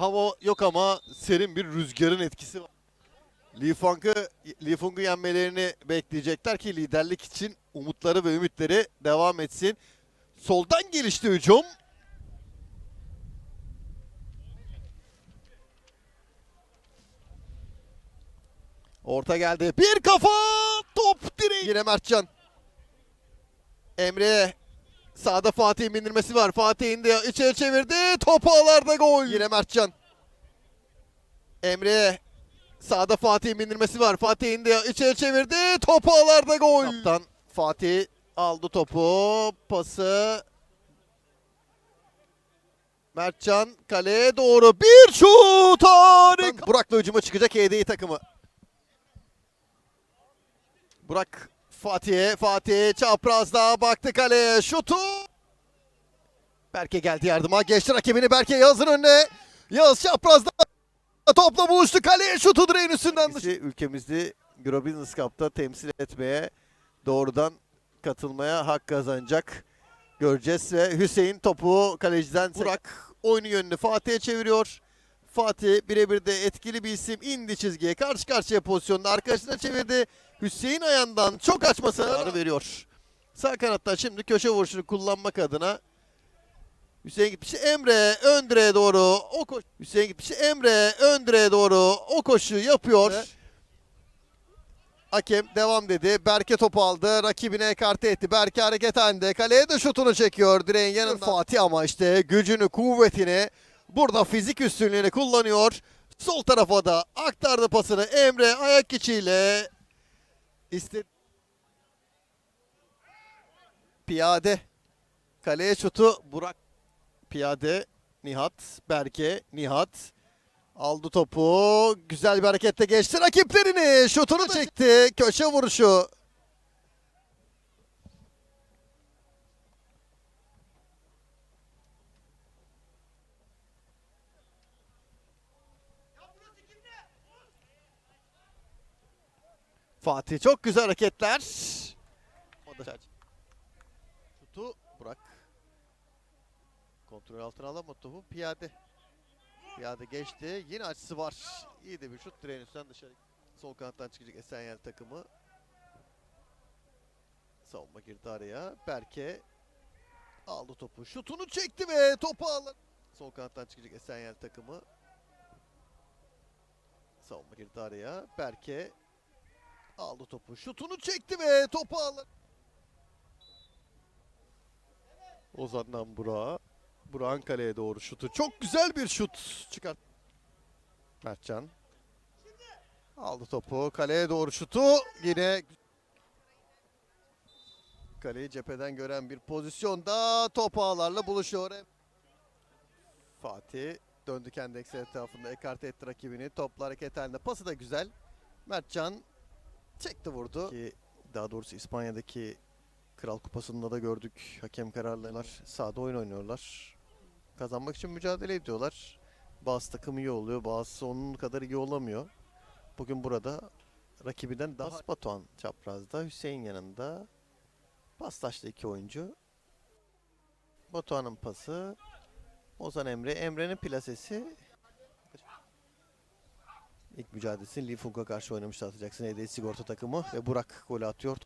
hava yok ama serin bir rüzgarın etkisi var. Lee Funk'ı Lee Funk'u yenmelerini bekleyecekler ki liderlik için umutları ve ümitleri devam etsin. Soldan gelişti hücum. Orta geldi. Bir kafa top direği. Yine Mertcan. Emre sağda Fatih'in bindirmesi var. Fatih indi içeri çevirdi. Top ağlarda gol. Yine Mertcan. Emre sağda Fatih'in bindirmesi var. Fatih indi içeri çevirdi. Top ağlarda gol. Kaptan Fatih aldı topu. Pası Mertcan kaleye doğru bir şut harika. Burak'la hücuma çıkacak HDI takımı. Burak Fatih'e, Fatih çaprazda baktı kaleye, şutu. Berke geldi yardıma, geçti rakibini Berke Yağız'ın önüne. Yağız çaprazda topla buluştu kaleye, şutu direğin üstünden dışı. Ülkemizi Euro Business Cup'ta temsil etmeye, doğrudan katılmaya hak kazanacak. Göreceğiz ve Hüseyin topu kaleciden Burak oyunu yönünü Fatih'e çeviriyor. Fatih birebir de etkili bir isim indi çizgiye karşı karşıya pozisyonda arkadaşına çevirdi. Hüseyin ayağından çok açmasına veriyor. Sağ kanatta şimdi köşe vuruşunu kullanmak adına Hüseyin gitmiş Emre ön direğe doğru o koş Hüseyin gitmiş Emre ön direğe doğru o koşu yapıyor. Hakem devam dedi. Berke topu aldı. Rakibine ekarte etti. Berke hareket halinde. Kaleye de şutunu çekiyor direğin yanında. Fatih ama işte gücünü, kuvvetini burada fizik üstünlüğünü kullanıyor. Sol tarafa da aktardı pasını. Emre ayak içiyle istedi. Piyade. Kaleye şutu Burak. Piyade. Nihat. Berke. Nihat. Aldı topu. Güzel bir hareketle geçti rakiplerini. Şutunu çekti. Köşe vuruşu. Fatih çok güzel hareketler. O Burak. Kontrol altına alamadı topu. Piyade. Piyade geçti. Yine açısı var. İyi de bir şut direğin üstünden dışarı. Sol kanattan çıkacak Esenyurt takımı. Savunma girdi araya. Berke aldı topu. Şutunu çekti ve topu aldı. Sol kanattan çıkacak Esenyurt takımı. Savunma girdi araya. Berke aldı topu. Şutunu çekti ve topu aldı. Ozan'dan Burak'a. Burak'ın kaleye doğru şutu. Çok güzel bir şut çıkart. Mertcan. Aldı topu. Kaleye doğru şutu. Yine kaleyi cepheden gören bir pozisyonda top ağlarla buluşuyor. Fatih döndü kendi ekseni etrafında ekarte etti rakibini. Topla hareket halinde. Pası da güzel. Mertcan çekti vurdu. Ki daha doğrusu İspanya'daki Kral Kupası'nda da gördük. Hakem kararları sahada oyun oynuyorlar. Kazanmak için mücadele ediyorlar. Bazı takım iyi oluyor, bazısı onun kadar iyi olamıyor. Bugün burada rakibinden daha Batuhan çaprazda, Hüseyin yanında. Paslaştı iki oyuncu. Batuhan'ın pası. Ozan Emre. Emre'nin plasesi. İlk mücadelesini Lee Funk'a karşı oynamıştı atacaksın. Hediye sigorta takımı ve Burak golü atıyor.